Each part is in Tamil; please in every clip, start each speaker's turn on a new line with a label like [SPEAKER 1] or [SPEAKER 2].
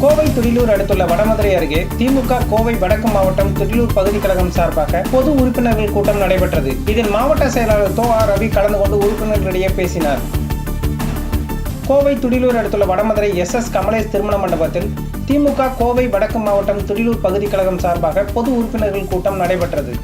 [SPEAKER 1] கோவை துடிலூர் அடுத்துள்ள வடமதுரை அருகே திமுக கோவை வடக்கு மாவட்டம் துடிலூர் பகுதி கழகம் சார்பாக பொது உறுப்பினர்கள் கூட்டம் நடைபெற்றது. இதில் மாவட்ட செயலாளர் தோ ஆர் ரவி கலந்து கொண்டு உறுப்பினர்களிடையே பேசினார். கோவை துடிலூர் அடுத்துள்ள வடமதுரை எஸ் எஸ் கமலேஷ் திருமண மண்டபத்தில் திமுக கோவை வடக்கு மாவட்டம் துடிலூர் பகுதி கழகம் சார்பாக பொது உறுப்பினர்கள் கூட்டம் நடைபெற்றது.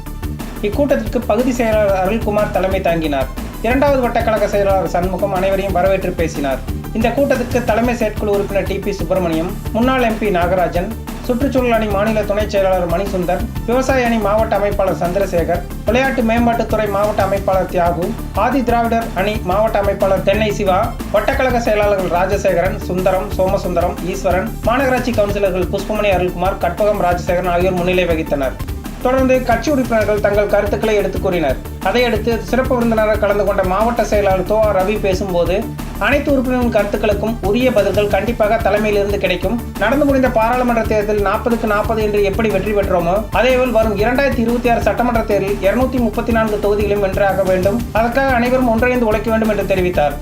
[SPEAKER 1] இக்கூட்டத்திற்கு பகுதி செயலாளர் அருள்குமார் தலைமை தாங்கினார். இரண்டாவது வட்டக்கழக செயலாளர் சண்முகம் அனைவரையும் வரவேற்று பேசினார். இந்த கூட்டத்திற்கு தலைமை செயற்குழு உறுப்பினர் டி பி சுப்பிரமணியம் முன்னாள் எம்பி நாகராஜன் சுற்றுச்சூழல் அணி மாநில துணைச் செயலாளர் மணிசுந்தர் விவசாய அணி மாவட்ட அமைப்பாளர் சந்திரசேகர் விளையாட்டு மேம்பாட்டுத்துறை மாவட்ட அமைப்பாளர் தியாகு ஆதி திராவிடர் அணி மாவட்ட அமைப்பாளர் தென்னை சிவா வட்டக்கழக செயலாளர்கள் ராஜசேகரன் சுந்தரம் சோமசுந்தரம் ஈஸ்வரன் மாநகராட்சி கவுன்சிலர்கள் புஷ்பமணி அருள்குமார் கற்பகம் ராஜசேகரன் ஆகியோர் முன்னிலை வகித்தனர். தொடர்ந்து கட்சி உறுப்பினர்கள் தங்கள் கருத்துக்களை எடுத்துக் கூறினர். அதையடுத்து சிறப்பு விருந்தினராக கலந்து கொண்ட மாவட்ட செயலாளர் தோ ரவி பேசும்போது அனைத்து உறுப்பினர்களின் கருத்துக்களுக்கும் உரிய பதில்கள் கண்டிப்பாக தலைமையிலிருந்து கிடைக்கும். நடந்து முடிந்த பாராளுமன்ற தேர்தலில் நாற்பதுக்கு நாற்பது என்று எப்படி வெற்றி பெற்றோமோ அதேபோல் வரும் இரண்டாயிரத்தி இருபத்தி ஆறு சட்டமன்ற தேர்தலில் இருநூத்தி முப்பத்தி நான்கு தொகுதிகளும் வென்றாக வேண்டும். அதற்காக அனைவரும் ஒன்றிணைந்து உழைக்க வேண்டும் என்று தெரிவித்தார்.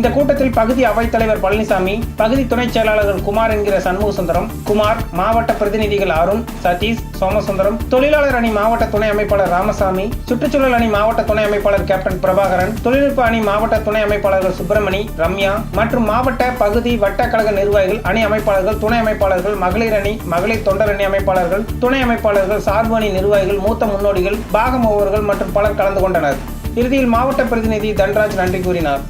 [SPEAKER 1] இந்த கூட்டத்தில் பகுதி அவைத்தலைவர் பழனிசாமி பகுதி துணைச் செயலாளர்கள் குமார் என்கிற சண்முக சுந்தரம் குமார் மாவட்ட பிரதிநிதிகள் அருண் சதீஷ் சோமசுந்தரம் தொழிலாளர் அணி மாவட்ட துணை அமைப்பாளர் ராமசாமி சுற்றுச்சூழல் அணி மாவட்ட துணை அமைப்பாளர் கேப்டன் பிரபாகரன் தொழில்நுட்ப அணி மாவட்ட துணை அமைப்பாளர்கள் சுப்பிரமணி ரம்யா மற்றும் மாவட்ட பகுதி வட்ட கழக நிர்வாகிகள் அணி அமைப்பாளர்கள் துணை அமைப்பாளர்கள் மகளிர் அணி மகளிர் தொண்டர் அணி அமைப்பாளர்கள் துணை அமைப்பாளர்கள் சார்பு அணி நிர்வாகிகள் மூத்த முன்னோடிகள் பாகமோவர்கள் மற்றும் பலர் கலந்து கொண்டனர். இறுதியில் மாவட்ட பிரதிநிதி தன்ராஜ் நன்றி கூறினார்.